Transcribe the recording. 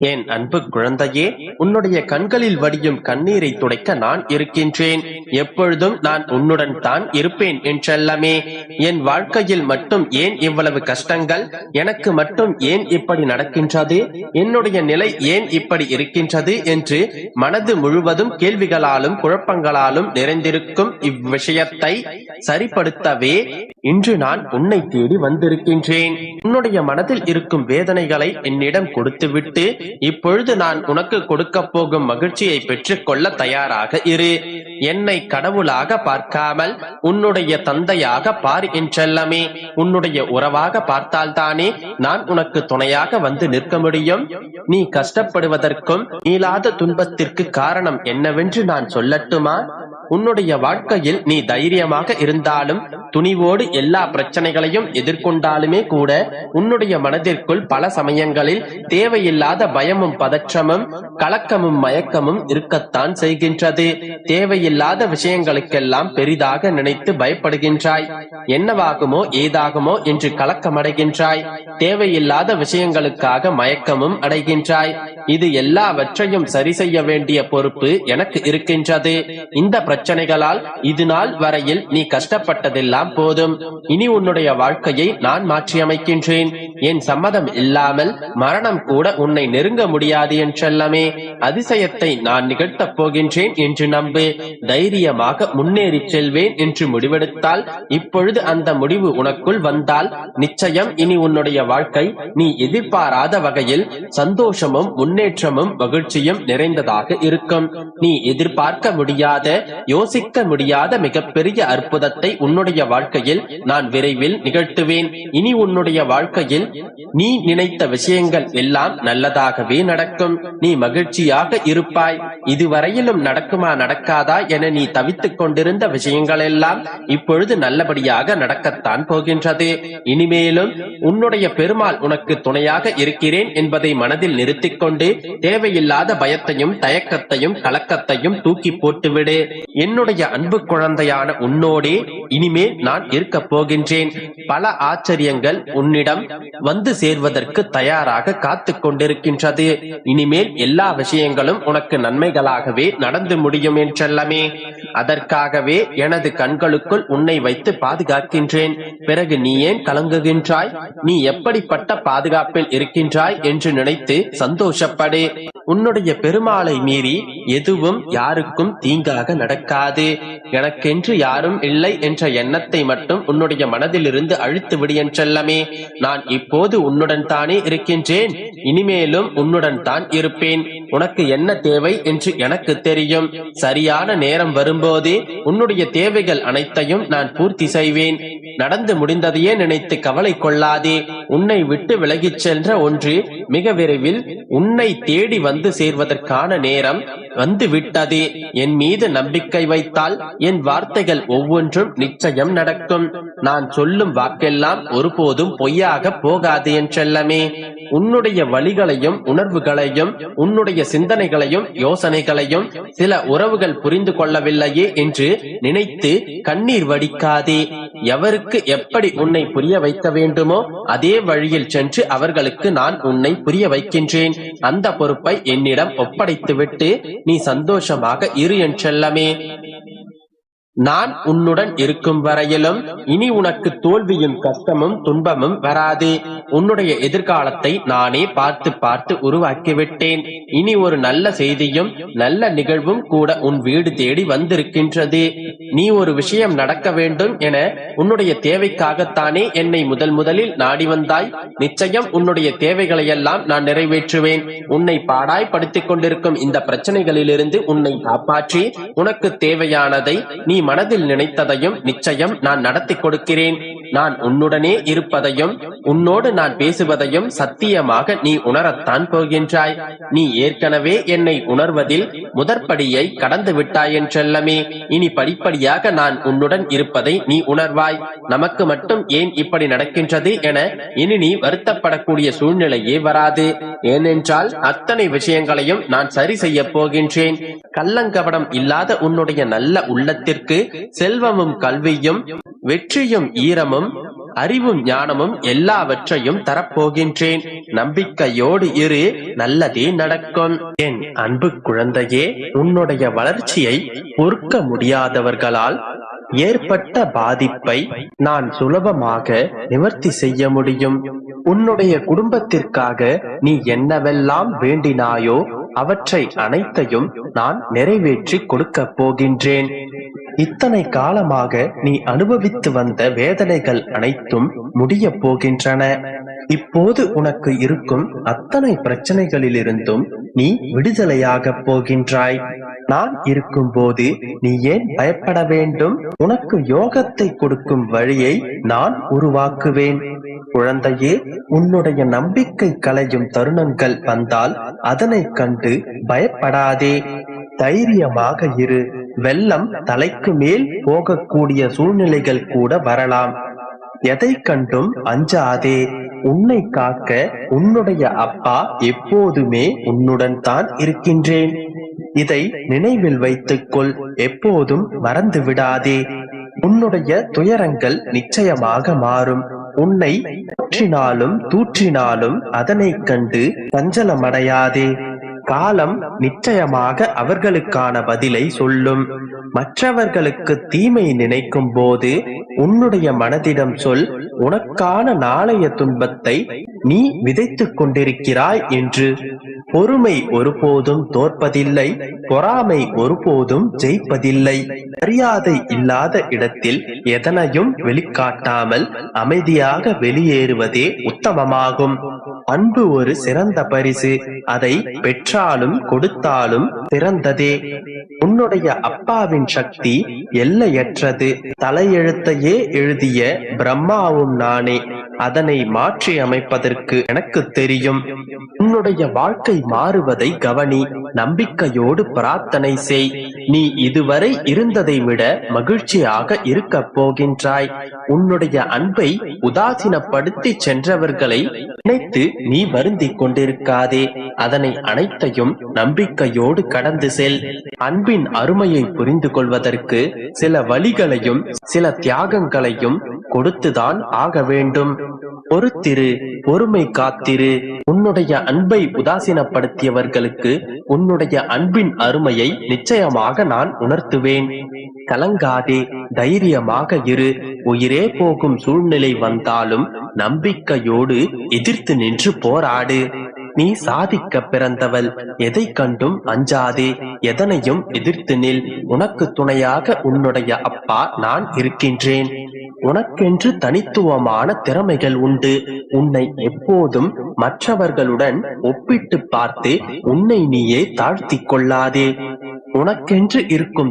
என் அன்பு குழந்தையே உன்னுடைய கண்களில் வடியும் கண்ணீரை துடைக்க நான் இருக்கின்றேன். எப்பொழுதும் நான் உன்னுடன் தான் இருப்பேன் என்றெல்லாமே. என் வாழ்க்கையில் மட்டும் ஏன் இவ்வளவு கஷ்டங்கள்? எனக்கு மட்டும் ஏன் இப்படி நடக்கின்றது? என்னுடைய நிலை ஏன் இப்படி இருக்கின்றது என்று மனது முழுவதும் கேள்விகளாலும் குழப்பங்களாலும் நிறைந்திருக்கும் இவ்விஷயத்தை சரிப்படுத்தவே இன்று நான் உன்னை தேடி வந்திருக்கின்றேன். உன்னுடைய மனதில் இருக்கும் வேதனைகளை என்னிடம் கொடுத்துவிட்டு இப்பொழுது நான் உனக்கு கொடுக்க போகும் மகிழ்ச்சியை பெற்றுக்கொள்ள தயாராக இரு. என்னை கடவுளாக பார்க்காமல் உன்னுடைய தந்தையாக பார் என்றெல்லாமே உன்னுடைய உறவாக பார்த்தால்தானே நான் உனக்கு துணையாக வந்து நிற்க முடியும். நீ கஷ்டப்படுவதற்கும் நீளாத துன்பத்திற்கு காரணம் என்னவென்று நான் சொல்லட்டுமா? உன்னுடைய வாழ்க்கையில் நீ தைரியமாக இருந்தாலும் துணிவோடு எல்லா பிரச்சனைகளையும் எதிர்கொண்டாலுமே கூட உன்னுடைய மனதிற்குள் பல சமயங்களில் தேவையில்லாத பயமும் பதற்றமும் கலக்கமும் மயக்கமும் இருக்கத்தான் செய்கின்றது. தேவையில்லாத விஷயங்களுக்கெல்லாம் பெரிதாக நினைத்து பயப்படுகின்றாய். என்னவாகுமோ ஏதாகுமோ என்று கலக்கமடைகின்றாய். தேவையில்லாத விஷயங்களுக்காக மயக்கமும் அடைகின்றாய். இது எல்லாவற்றையும் சரி செய்ய வேண்டிய பொறுப்பு எனக்கு இருக்கின்றது. இந்த பிரச்சனைகளால் இது நாள் வரையில் நீ கஷ்டப்பட்டதெல்லாம் போதும். இனி உன்னுடைய வாழ்க்கையை நான் மாற்றியமைக்கின்றேன். என் சம்மதம் இல்லாமல் மரணம் கூட உன்னை நெருங்க முடியாது என்றெல்லாமே. அதிசயத்தை நான் நிகழ்த்தப் போகின்றேன் என்று நம்பு. தைரியமாக முன்னேறி செல்வேன் என்று முடிவெடுத்தால் இப்பொழுது அந்த முடிவு உனக்குள் வந்தால் நிச்சயம் இனி உன்னுடைய வாழ்க்கை நீ எதிர்பாராத வகையில் சந்தோஷமும் முன்னேற்றமும் மகிழ்ச்சியும் நிறைந்ததாக இருக்கும். நீ எதிர்பார்க்க முடியாத யோசிக்க முடியாத மிகப்பெரிய அற்புதத்தை உன்னுடைய வாழ்க்கையில் நான் விரைவில் நிகழ்த்துவேன். இனி உன்னுடைய வாழ்க்கையில் நீ நினைத்த விஷயங்கள் எல்லாம் நல்லதாகவே நடக்கும். நீ மகிழ்ச்சியாக இருப்பாய். இதுவரையிலும் நடக்குமா நடக்காதா என நீ தவித்துக் கொண்டிருந்த விஷயங்கள் எல்லாம் இப்பொழுது நல்லபடியாக நடக்கத்தான் போகின்றது. இனிமேலும் உன்னுடைய பெருமாள் உனக்கு துணையாக இருக்கிறேன் என்பதை மனதில் நிறுத்திக் கொண்டு தேவையில்லாத பயத்தையும் தயக்கத்தையும் கலக்கத்தையும் தூக்கி போட்டுவிடு. என்னுடைய அன்பு குழந்தையான உன்னோடே இனிமேல் நான் இருக்கப் போகின்றேன். பல ஆச்சரியங்கள் உன்னிடம் வந்து சேர்வதற்கு தயாராக காத்து கொண்டிருக்கின்றது. இனிமேல் எல்லா விஷயங்களும் உனக்கு நன்மைகளாகவே நடந்து முடியும் என்றல்லமே அதற்காகவே எனது கண்களுக்குள் உன்னை வைத்து பாதுகாக்கின்றேன். பிறகு நீ ஏன் கலங்குகின்றாய்? நீ எப்படிப்பட்ட பாதுகாப்பில் இருக்கின்றாய் என்று நினைத்து சந்தோஷப்படு. உன்னுடைய பெருமாளை மீறி எதுவும் யாருக்கும் தீங்காக நடக்க நடக்காது எனக்கென்று யாரும் இல்லை என்ற எண்ணத்தை மட்டும் உன்னுடைய மனதிலிருந்து அழித்து விடு நான் இப்போது உன்னுடன் தானே இருக்கின்றேன். இனிமேலும் உன்னுடன் தான் இருப்பேன். உனக்கு என்ன தேவை என்று எனக்கு தெரியும். சரியான நேரம் வரும்போது உன்னுடைய தேவைகள் அனைத்தையும் நான் பூர்த்தி செய்வேன். நடந்து முடிந்ததையே நினைத்து கவலை கொள்ளாதே. உன்னை விட்டு விலகிச் சென்ற ஒன்று மிக விரைவில் உன்னை தேடி வந்து சேர்வதற்கான நேரம் வந்து விட்டது என் மீது நம்பிக்கை வைத்தால் என் வார்த்தைகள் ஒவ்வொன்றும் நிச்சயம் நடக்கும். நான் சொல்லும் வாக்கெல்லாம் ஒருபோதும் பொய்யாக போகாது என்றெல்லமே உன்னுடைய வழிகளையும் உணர்வுகளையும் உன்னுடைய சிந்தனைகளையும் யோசனைகளையும் சில உறவுகள் புரிந்து கொள்ளவில்லையே என்று நினைத்து கண்ணீர் வடிக்காதே. எவருக்கு எப்படி உன்னை புரிய வைக்க வேண்டுமோ அதே வழியில் சென்று அவர்களுக்கு நான் உன்னை புரிய வைக்கின்றேன். அந்த பொறுப்பை என்னிடம் ஒப்படைத்துவிட்டு நீ சந்தோஷமாக இரு என்றெல்லமே நான் உன்னுடன் இருக்கும் வரையிலும் இனி உனக்கு தோல்வியும் கஷ்டமும் துன்பமும் வராது. உன்னுடைய எதிர்காலத்தை நானே பார்த்து பார்த்து உருவாக்கிவிட்டேன். இனி ஒரு நல்ல செய்தியும் நல்ல நிகழ்வும் கூட உன் வீடு தேடி வந்திருக்கின்றது. நீ ஒரு விஷயம் நடக்க வேண்டும் என உன்னுடைய தேவைக்காகத்தானே என்னை முதல் முதலில் நாடி வந்தாய். நிச்சயம் உன்னுடைய தேவைகளையெல்லாம் நான் நிறைவேற்றுவேன். உன்னை பாடாய் படுத்திக் கொண்டிருக்கும் இந்த பிரச்சனைகளிலிருந்து உன்னை காப்பாற்றி உனக்கு தேவையானதை நீ மனதில் நினைத்ததையும் நிச்சயம் நான் நடத்தி கொடுக்கிறேன். நான் உன்னுடனே இருப்பதையும் உன்னோடு நான் பேசுவதையும் சத்தியமாக நீ உணரத்தான் போகின்றாய். நீ ஏற்கனவே என்னை உணர்வதில் முதற்படியை கடந்து விட்டாய் என்றெல்லமே. இனி படிப்படியாக நான் உன்னுடன் இருப்பதை நீ உணர்வாய். நமக்கு மட்டும் ஏன் இப்படி நடக்கின்றது என இனி நீ வருத்தப்படக்கூடிய சூழ்நிலையே வராது. ஏனென்றால் அத்தனை விஷயங்களையும் நான் சரி செய்ய போகின்றேன். கள்ளங்கபடம் இல்லாத உன்னுடைய நல்ல உள்ளத்திற்கு செல்வமும் கல்வியும் வெற்றியும் ஈரமும் அறிவும் ஞானமும் எல்லாவற்றையும் தரப்போகின்றேன். நம்பிக்கையோடு இரு நல்லதே நடக்கும். என் அன்பு குழந்தையே உன்னுடைய வளர்ச்சியை பொறுக்க முடியாதவர்களால் ஏற்பட்ட பாதிப்பை நான் சுலபமாக நிவர்த்தி செய்ய முடியும். உன்னுடைய குடும்பத்திற்காக நீ என்னவெல்லாம் வேண்டினாயோ அவற்றை அனைத்தையும் நான் நிறைவேற்றி கொடுக்கப் போகின்றேன். இத்தனை காலமாக நீ அனுபவித்து வந்த வேதனைகள் அனைத்தும் முடிய போகின்றன. இப்போது உனக்கு இருக்கும் அத்தனை பிரச்சனைகளிலிருந்தும் நீ விடுதலையாக போகின்றாய். நான் இருக்கும்போது நீ ஏன் பயப்பட வேண்டும்? உனக்கு யோகத்தை கொடுக்கும் வழியை நான் உருவாக்குவேன். குழந்தையே உன்னுடைய நம்பிக்கை கலையும் தருணங்கள் வந்தால் அதனை கண்டு பயப்படாதே. தைரியமாக இரு. வெள்ளம் தலைக்கு மேல் போகக்கூடிய சூழ்நிலைகள் கூட வரலாம். எதை கண்டும் அஞ்சாதே. உன்னை காக்க உன்னுடைய அப்பா எப்போதுமே உன்னுடன் தான் இருக்கின்றேன். இதை நினைவில் வைத்துக்கொள் எப்போதும் மறந்து விடாதே. உன்னுடைய துயரங்கள் நிச்சயமாக மாறும். உன்னை தூற்றினாலும் தூற்றினாலும் அதனைக் கண்டு சஞ்சலமடையாதே. காலம் நிச்சயமாக அவர்களுக்கான பதிலை சொல்லும். மற்றவர்களுக்கு தீமை நினைக்கும் போது உன்னுடைய மனதிடம் சொல் உனக்கான நாளைய துன்பத்தை நீ விதைத்துக் கொண்டிருக்கிறாய் என்று. பொறுமை ஒருபோதும் தோற்பதில்லை பொறாமை ஒருபோதும் ஜெயிப்பதில்லை. மரியாதை இல்லாத இடத்தில் எதனையும் வெளிக்காட்டாமல் அமைதியாக வெளியேறுவதே உத்தமமாகும். அன்பு ஒரு சிறந்த பரிசு. அதை பெற்றாலும் கொடுத்தாலும் சிறந்ததே. உன்னுடைய அப்பாவின் சக்தி எல்லையற்றது. தலையெழுத்தையே எழுதிய பிரம்மாவும் நானே. அதனை மாற்றி அமைப்பதற்கு எனக்கு தெரியும். உன்னுடைய வாழ்க்கை மாறுவதை கவனி. நம்பிக்கையோடு பிரார்த்தனை செய். நீ இதுவரை இருந்ததை விட மகிழ்ச்சியாக இருக்க போகின்றாய். உன்னுடைய அன்பை உதாசீனப்படுத்தி சென்றவர்களை நினைத்து நீ வருந்திக் கொண்டிருக்காதே. அதனை அனைத்தையும் நம்பிக்கையோடு கடந்து செல். அன்பின் அருமையை புரிந்து கொள்வதற்கு சில வழிகளையும் சில தியாகங்களையும் கொடுத்துதான் ஆக வேண்டும். பொறுத்திரு பொறுமை காத்திரு. உன்னுடைய அன்பை உதாசீனப்படுத்தியவர்களுக்கு உன்னுடைய அன்பின் அருமையை நிச்சயமாக நான் உணர்த்துவேன். கலங்காதே தைரியமாக இரு. உயிரே போகும் சூழ்நிலை வந்தாலும் நம்பிக்கையோடு எதிர்த்து நின்று போராடு. நீ சாதிக்க பிறந்தவள் எதை கண்டும் அஞ்சாதே. எதனையும் எதிர்த்து நில். உனக்கு துணையாக உன்னுடைய அப்பா நான் இருக்கின்றேன். உனக்கென்று தனித்துவமான திறமைகள் உண்டு. உன்னை எப்போதும் மற்றவர்களுடன் ஒப்பிட்டு பார்த்து உன்னை நீயே தாழ்த்திக் கொள்ளாதே. உனக்கென்று இருக்கும்